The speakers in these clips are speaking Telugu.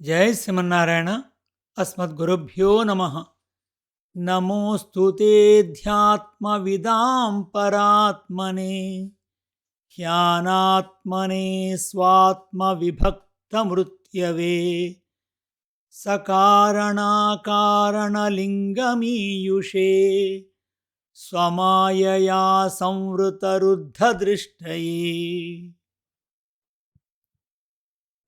జై శ్రీమన్నారాయణ అస్మద్గురుభ్యో నమ. నమోస్తు ధ్యాత్మవిదాం పరాత్మనే హ్యానాత్మనే స్వాత్మవిభక్తమృత్యవే సకారణాకారణలింగమీయుషే స్వమాయయా సంవృతరుద్ధదృష్టయే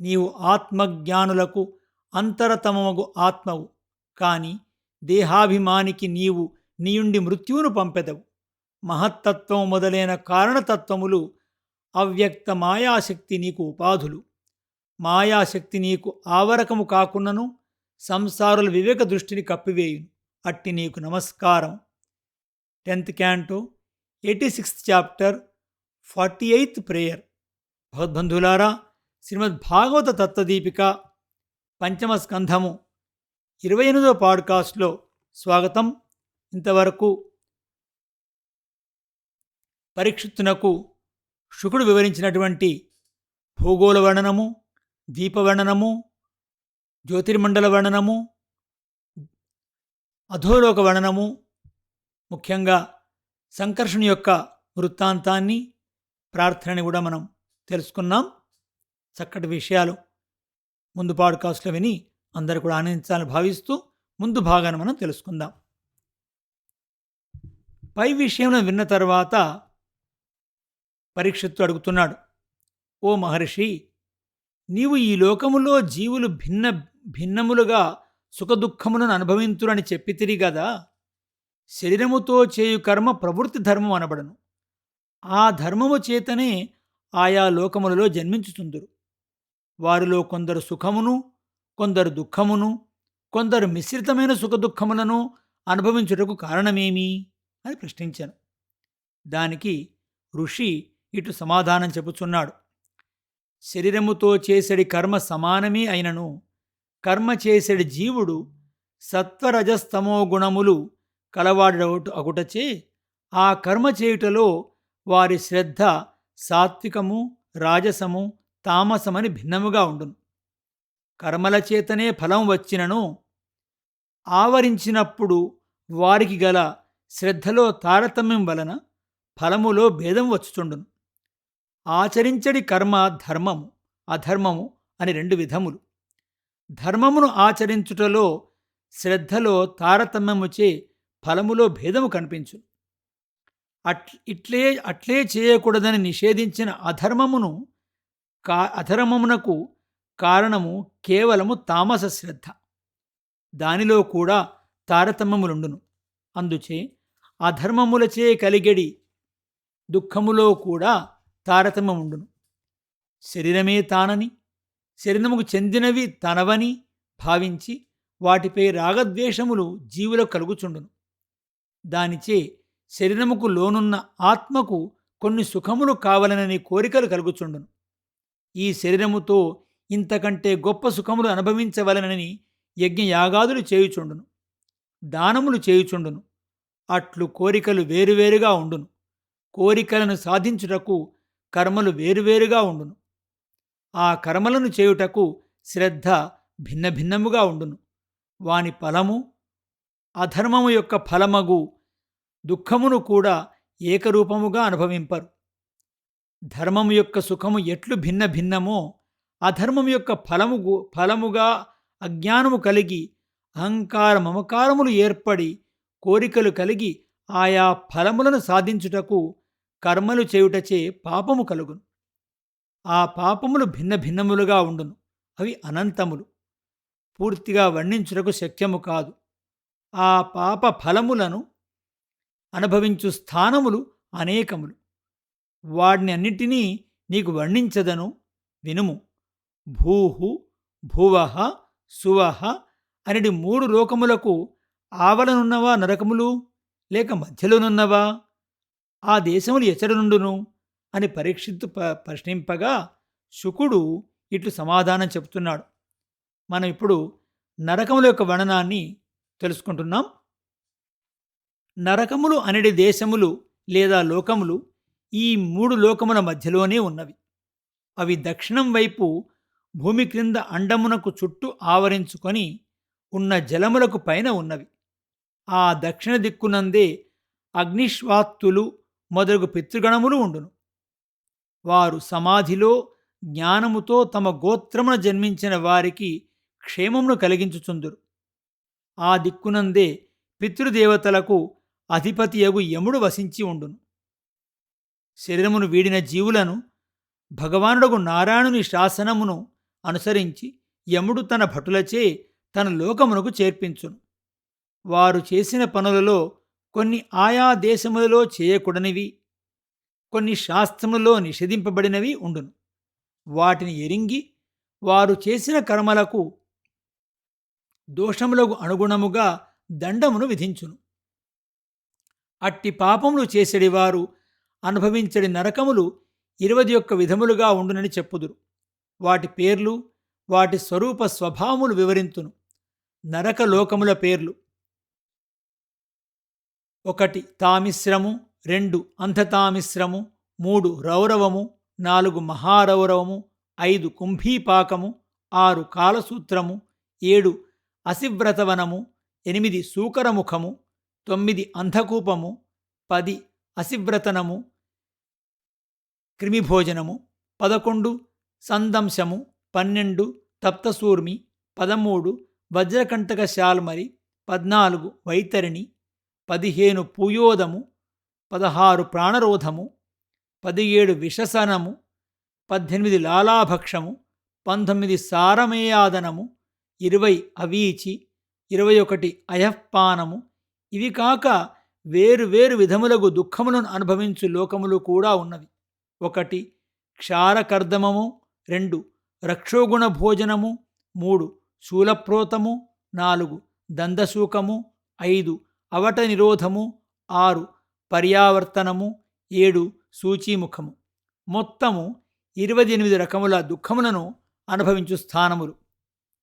నీవు ఆత్మజ్ఞానులకు అంతరతమగు ఆత్మవు కాని దేహాభిమానికి నీవు నీయుండి మృత్యువును పంపెదవు. మహత్తత్వం మొదలైన కారణతత్వములు అవ్యక్త మాయాశక్తి నీకు ఉపాధులు. మాయాశక్తి నీకు ఆవరకము కాకున్నను సంసారుల వివేక దృష్టిని కప్పివేయును. అట్టి నీకు నమస్కారం. Tenth canto eighty sixth chapter forty eighth prayer. భగవద్బంధులారా Srimad Bhagavata Tattvadipika పంచమ స్కంధము ఇరవై ఎనిమిదో పాడ్కాస్ట్లో స్వాగతం. ఇంతవరకు పరీక్షిత్తునకు శుకుడు వివరించినటువంటి భూగోళ వర్ణనము దీపవర్ణనము జ్యోతిర్మండల వర్ణనము అధోలోక వర్ణనము ముఖ్యంగా సంకర్షణ యొక్క వృత్తాంతాన్ని ప్రార్థనని కూడా మనం తెలుసుకున్నాం. చక్కటి విషయాలు ముందు పాడ్కాస్ట్లో విని అందరు కూడా ఆనందించాలని భావిస్తూ ముందు భాగాన్ని మనం తెలుసుకుందాం. పై విషయంలో విన్న తర్వాత పరీక్షత్తు అడుగుతున్నాడు ఓ మహర్షి నీవు ఈ లోకములో జీవులు భిన్న భిన్నములుగా సుఖదుఖములను అనుభవింతురని చెప్పితిరి గదా శరీరముతో చేయు కర్మ ప్రవృత్తి ధర్మం అనబడను. ఆ ధర్మము చేతనే ఆయా లోకములలో జన్మించుతుందురు వారిలో కొందరు సుఖమును కొందరు దుఃఖమును కొందరు మిశ్రితమైన సుఖదుఖములను అనుభవించుటకు కారణమేమి అని ప్రశ్నించాను. దానికి ఋషి ఇటు సమాధానం చెబుతున్నాడు శరీరముతో చేసడి కర్మ సమానమే అయినను కర్మ చేసడి జీవుడు సత్వరజస్తమో గుణములు కలవాడవుట అగుటచే ఆ కర్మ చేయుటలో వారి శ్రద్ధ సాత్వికము రాజసము తామసమని భిన్నముగా ఉండును. కర్మల చేతనే ఫలం వచ్చినను ఆవరించినప్పుడు వారికి గల శ్రద్ధలో తారతమ్యం వలన ఫలములో భేదం వచ్చుచుండును. ఆచరించడి కర్మ ధర్మము అధర్మము అని రెండు విధములు. ధర్మమును ఆచరించుటలో శ్రద్ధలో తారతమ్యముచే ఫలములో భేదము కనిపించు అట్ ఇట్లే అట్లే చేయకూడదని నిషేధించిన అధర్మమును కా అధర్మమునకు కారణము కేవలము తామస శ్రద్ధ. దానిలో కూడా తారతమ్యములుండును. అందుచే అధర్మములచే కలిగడి దుఃఖములో కూడా తారతమ్యముండును. శరీరమే తానని శరీరముకు చెందినవి తనవని భావించి వాటిపై రాగద్వేషములు జీవులకు కలుగుచుండును. దానిచే శరీరముకు లోనున్న ఆత్మకు కొన్ని సుఖములు కావలనని కోరికలు కలుగుచుండును. ఈ శరీరముతో ఇంతకంటే గొప్ప సుఖములు అనుభవించవలనని యజ్ఞయాగాదులు చేయుచుండును. దానములు చేయుచుండును. అట్లు కోరికలు వేరువేరుగా ఉండును. కోరికలను సాధించుటకు కర్మలు వేరువేరుగా ఉండును. ఆ కర్మలను చేయుటకు శ్రద్ధ భిన్న భిన్నముగా ఉండును. వాని ఫలము అధర్మము యొక్క ఫలమగు దుఃఖమును కూడా ఏకరూపముగా అనుభవింపరు. ధర్మం యొక్క సుఖము ఎట్లు భిన్న భిన్నమో అధర్మం యొక్క ఫలము ఫలముగా అజ్ఞానము కలిగి అహంకార మమకారములు ఏర్పడి కోరికలు కలిగి ఆయా ఫలములను సాధించుటకు కర్మలు చేయుటచే పాపము కలుగును. ఆ పాపములు భిన్న భిన్నములుగా ఉండును. అవి అనంతములు. పూర్తిగా వర్ణించుటకు శక్యము కాదు. ఆ పాప ఫలములను అనుభవించు స్థానములు అనేకములు. వాడిని అన్నిటినీ నీకు వర్ణించదను. వినుము. భూహు భువహ సువహ అనేది మూడు లోకములకు ఆవలనున్నవా నరకములు? లేక మధ్యలోనున్నవా? ఆ దేశములు ఎచ్చడనుండును అని పరీక్షిత్తు ప ప్రశ్నింపగా శుకుడు ఇట్లు సమాధానం చెబుతున్నాడు మనం ఇప్పుడు నరకముల యొక్క వర్ణనాన్ని తెలుసుకుంటున్నాం. నరకములు అనేది దేశములు లేదా లోకములు ఈ మూడు లోకముల మధ్యలోనే ఉన్నవి. అవి దక్షిణం వైపు భూమి క్రింద అండమునకు చుట్టూ ఆవరించుకొని ఉన్న జలములకు పైన ఉన్నవి. ఆ దక్షిణ దిక్కునందే అగ్నిశ్వాత్తులు మొదలగు పితృగణములు ఉండును. వారు సమాధిలో జ్ఞానముతో తమ గోత్రమున జన్మించిన వారికి క్షేమమును కలిగించుచుందురు. ఆ దిక్కునందే పితృదేవతలకు అధిపతియగు యముడు వసించి ఉండును. శరీరమును వీడిన జీవులను భగవానుడగు నారాయణుని శాసనమును అనుసరించి యముడు తన భటులచే తన లోకమునకు చేర్పించును. వారు చేసిన పనులలో కొన్ని ఆయా దేశములలో చేయకూడనివి కొన్ని శాస్త్రములో నిషేధింపబడినవి ఉండును. వాటిని ఎరింగి వారు చేసిన కర్మలకు దోషములకు అనుగుణముగా దండమును విధించును. అట్టి పాపములు చేసడి అనుభవించని అనుభవించడి నరకములు ఇరవై యొక్క విధములుగా ఉండునని చెప్పుదురు. వాటి పేర్లు వాటి స్వరూప స్వభావములు వివరింతును. నరక లోకముల పేర్లు. ఒకటి తామిశ్రము. రెండు అంధతామిశ్రము. మూడు రౌరవము. నాలుగు మహారౌరవము. ఐదు కుంభీపాకము. ఆరు కాలసూత్రము. ఏడు అసివ్రతవనము. ఎనిమిది సూకరముఖము. తొమ్మిది అంధకూపము. పది అసివ్రతనము. క్రిమిభోజనము పదకొండు సందంశము పన్నెండు తప్తసూర్మి పదమూడు వజ్రకంటక శాల్మరి పద్నాలుగు వైతరిణి పదిహేను పూయోదము పదహారు ప్రాణరోధము పదిహేడు విషసనము పద్దెనిమిది లాలాభక్షము పంతొమ్మిది సారమేయాదనము ఇరవై అవీచి ఇరవై ఒకటి అయఃపానము ఇవి కాక వేరు వేరు విధములకు దుఃఖములను అనుభవించు లోకములు కూడా ఉన్నవి. ఒకటి క్షారకర్దమము. రెండు రక్షోగుణ భోజనము మూడు శూలప్రోతము. నాలుగు దందశూకము. ఐదు అవట నిరోధము ఆరు పర్యావర్తనము. ఏడు సూచీముఖము. మొత్తము ఇరవై ఎనిమిది రకముల దుఃఖములను అనుభవించు స్థానములు.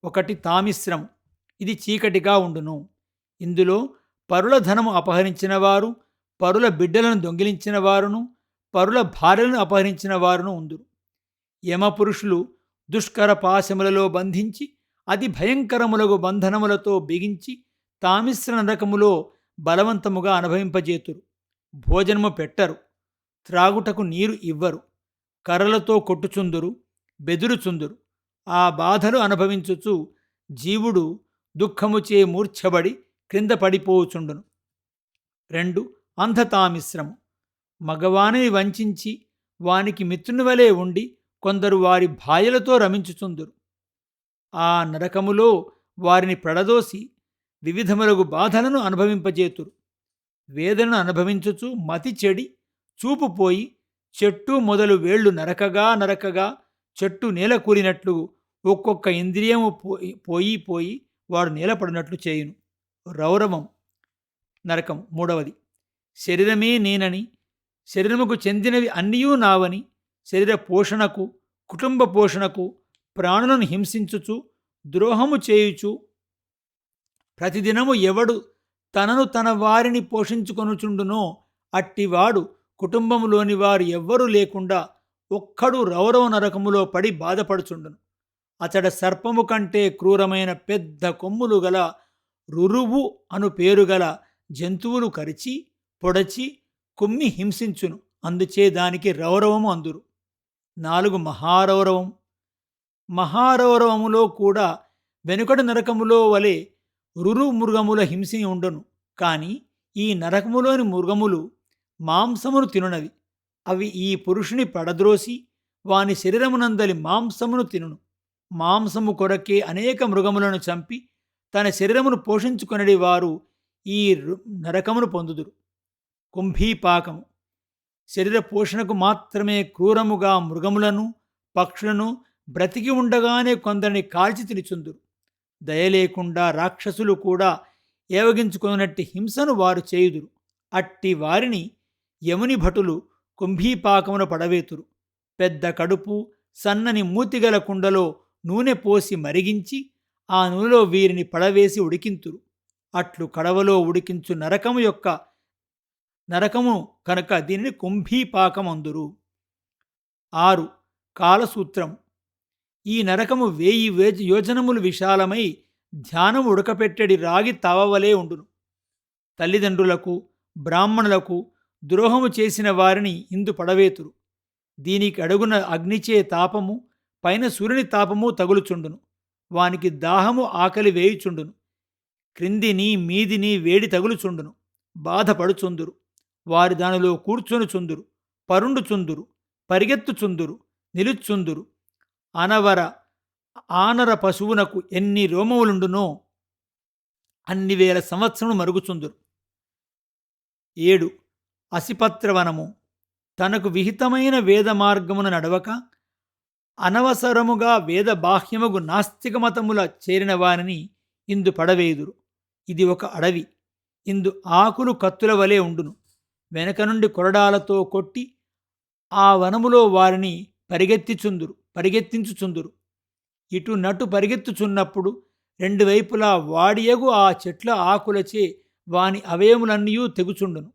ఒకటి తామిశ్రము. ఇది చీకటిగా ఉండును. ఇందులో పరుల ధనము అపహరించిన వారు పరుల బిడ్డలను దొంగిలించిన వారును పరుల భార్యలను అపహరించిన వారును ఉందురు. యమపురుషులు దుష్కర పాశములలో బంధించి అతి భయంకరములకు బంధనములతో బిగించి తామిశ్ర నరకములో బలవంతముగా అనుభవింపజేతురు. భోజనము పెట్టరు. త్రాగుటకు నీరు ఇవ్వరు. కర్రలతో కొట్టుచుందురు బెదురుచుందురు. ఆ బాధలు అనుభవించుచు జీవుడు దుఃఖముచే మూర్ఛబడి క్రింద పడిపోవుచుండును రెండు అంధతామిశ్రము. మగవానిని వంచించి వానికి మిత్రుని వలె ఉండి కొందరు వారి భార్యలతో రమించుచుందురు. ఆ నరకములో వారిని ప్రడదోసి వివిధములగు బాధలను అనుభవింపజేతురు. వేదనను అనుభవించుచు మతి చెడి చూపు పోయి చెట్టు మొదలు వేళ్ళు నరకగా నరకగా చెట్టు నేల కూలినట్లు ఒక్కొక్క ఇంద్రియము పోయి పోయి పోయి వాడు నేలపడినట్లు చేయును. రౌరవం. నరకం. మూడవది. శరీరమే నేనని శరీరముకు చెందినవి అన్నీయూ నావని శరీర పోషణకు కుటుంబ పోషణకు ప్రాణులను హింసించుచు ద్రోహము చేయుచు ప్రతిదినము ఎవడు తనను తన వారిని పోషించుకొనుచుండునో అట్టివాడు కుటుంబంలోని వారు ఎవ్వరూ లేకుండా ఒక్కడు రౌరవ నరకములో పడి బాధపడుచుండును. అతడ సర్పము కంటే క్రూరమైన పెద్ద కొమ్ములు గల రురువు అను పేరుగల జంతువులు కరిచి పొడచి కుమ్మి హింసించును. అందుచే దానికి రౌరవము అందురు. నాలుగు మహారౌరవం. మహారౌరవములో కూడా వెనుకటి నరకములో వలె రురు మృగముల హింస ఉండను. కానీ ఈ నరకములోని మృగములు మాంసమును తినునవి. అవి ఈ పురుషుని పడద్రోసి వాని శరీరమునందలి మాంసమును తినును. మాంసము కొరకే అనేక మృగములను చంపి తన శరీరమును పోషించుకొనడి వారు ఈ నరకమును పొందుదురు. కుంభీపాకము శరీర పోషణకు మాత్రమే క్రూరముగా మృగములను పక్షులను బ్రతికి ఉండగానే కొందరిని కాల్చి తినిచుందురు. దయలేకుండా రాక్షసులు కూడా ఏవగించుకున్నట్టు హింసను వారు చేయుదురు. అట్టి వారిని యముని భటులు కుంభీపాకమును పడవేతురు. పెద్ద కడుపు సన్నని మూతిగల కుండలో నూనె పోసి మరిగించి ఆ నూనెలో వీరిని పడవేసి ఉడికింతురు. అట్లు కడవలో ఉడికించు నరకము యొక్క నరకము కనుక దీనిని కుంభీపాకమందురు. ఆరు కాలసూత్రం. ఈ నరకము వేయి వేజ యోజనములు విశాలమై ధ్యానం ఉడకపెట్టడి రాగి తావవలే ఉండును. తల్లిదండ్రులకు బ్రాహ్మణులకు ద్రోహము చేసిన వారిని ఇందు పడవేతురు. దీనికి అడుగున అగ్నిచే తాపము పైన సూర్యుని తాపము తగులుచుండును. వానికి దాహము ఆకలి వేయుచుండును. క్రిందిని మీదిని వేడి తగులుచుండును. బాధపడుచుందురు. వారి దానిలో కూర్చొనుచుందురు పరుండుచుందురు పరిగెత్తుచుందురు నిలుచుందురు. అనవర ఆనర పశువునకు ఎన్ని రోమములుండునో అన్ని వేల సంవత్సరము మరుగుచుందురు. ఏడు అసిపత్రవనము. తనకు విహితమైన వేద మార్గమున నడవక అనవసరముగా వేద బాహ్యముగు నాస్తిక మతముల చేరిన వారిని ఇందు పడవేయుదురు. ఇది ఒక అడవి. ఇందు ఆకులు కత్తుల వలె ఉండును. వెనక నుండి కొరడాలతో కొట్టి ఆ వనములో వారిని పరిగెత్తిచుందురు పరిగెత్తించుచుందురు. ఇటు నటు పరిగెత్తుచున్నప్పుడు రెండు వైపులా వాడియగు ఆ చెట్ల ఆకులచే వాని అవయములన్నీ తెగుచుండును.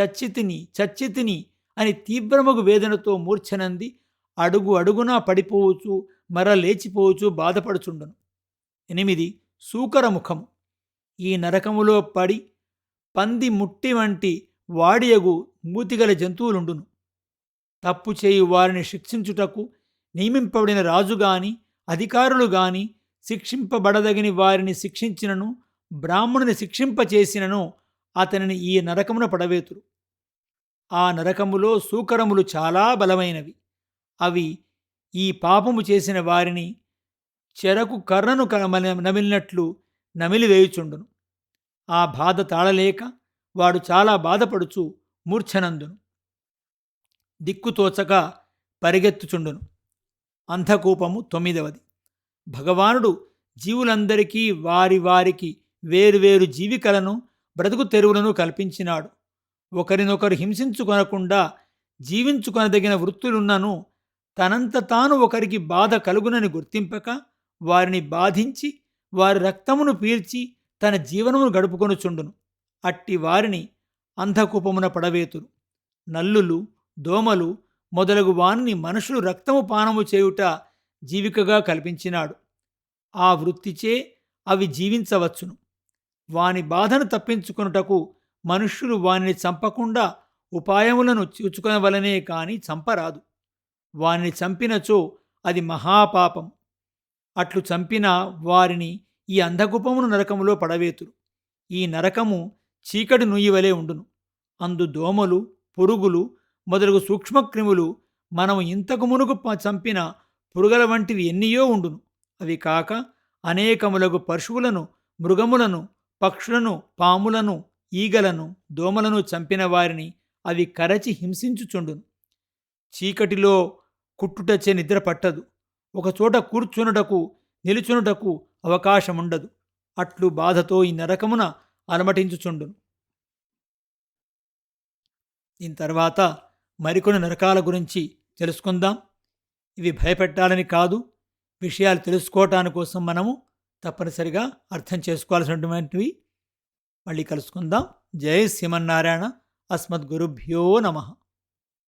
చచ్చితిని చచ్చితిని అని తీవ్రమగు వేదనతో మూర్ఛనంది అడుగు అడుగునా పడిపోవచ్చు మర లేచిపోవచ్చు బాధపడుచుండును. ఎనిమిది సూకరముఖము. ఈ నరకములో పడి పంది ముట్టి వంటి వాడియగు మూతిగల జంతువులుండును. తప్పు చేయు వారిని శిక్షించుటకు నియమింపబడిన రాజు గాని అధికారులు గాని శిక్షింపబడదగిన వారిని శిక్షించినను బ్రాహ్మణుని శిక్షింపచేసినను అతనిని ఈ నరకమున పడవేతురు. ఆ నరకములో సూకరములు చాలా బలమైనవి. అవి ఈ పాపము చేసిన వారిని చెరకు కర్రను నమిలినట్లు నమిలివేయుచుండును. ఆ బాధ తాళలేక వాడు చాలా బాధపడుచు మూర్ఛనందును. దిక్కుతోచక పరిగెత్తుచుండును. అంధకూపము తొమ్మిదవది. భగవానుడు జీవులందరికీ వారి వారికి వేరువేరు జీవికలను బ్రతుకు తెరువులను కల్పించినాడు. ఒకరినొకరు హింసించుకొనకుండా జీవించుకొనదగిన వృత్తులున్నను తనంత తాను ఒకరికి బాధ కలుగునని గుర్తింపక వారిని బాధించి వారి రక్తమును పీల్చి తన జీవనమును గడుపుకొనుచుండును. అట్టి వారిని అంధకూపమున పడవేతురు. నల్లులు దోమలు మొదలగు వానిని మనుషులు రక్తము పానము చేయుట జీవికగా కల్పించినాడు. ఆ వృత్తిచే అవి జీవించవచ్చును. వాని బాధను తప్పించుకొనుటకు మనుష్యులు వానిని చంపకుండా ఉపాయములను చూచుకొనవలనే కాని చంపరాదు. వానిని చంపినచో అది మహాపాపం. అట్లు చంపిన వారిని ఈ అంధకుపమును నరకములో పడవేతురు. ఈ నరకము చీకటి నుయ్యివలే ఉండును. అందు దోమలు పురుగులు మొదలగు సూక్ష్మక్రిములు మనం ఇంతకు మునుగు చంపిన పురుగల వంటివి ఎన్నియో ఉండును. అవి కాక అనేకములగు పశువులను మృగములను పక్షులను పాములను ఈగలను దోమలను చంపిన వారిని అవి కరచి హింసించుచుండును. చీకటిలో కుట్టుటచే నిద్ర పట్టదు. ఒకచోట కూర్చునుటకు నిలుచునుటకు అవకాశముండదు. అట్లు బాధతో ఈ నరకమున అలమటించుచుండును దీని తర్వాత మరికొన్ని నరకాల గురించి తెలుసుకుందాం. ఇవి భయపెట్టాలని కాదు విషయాలు తెలుసుకోవటాని కోసం మనము తప్పనిసరిగా అర్థం చేసుకోవాల్సినటువంటివి. మళ్ళీ కలుసుకుందాం. జై శ్రీమన్నారాయణ. అస్మద్గురుభ్యో నమః.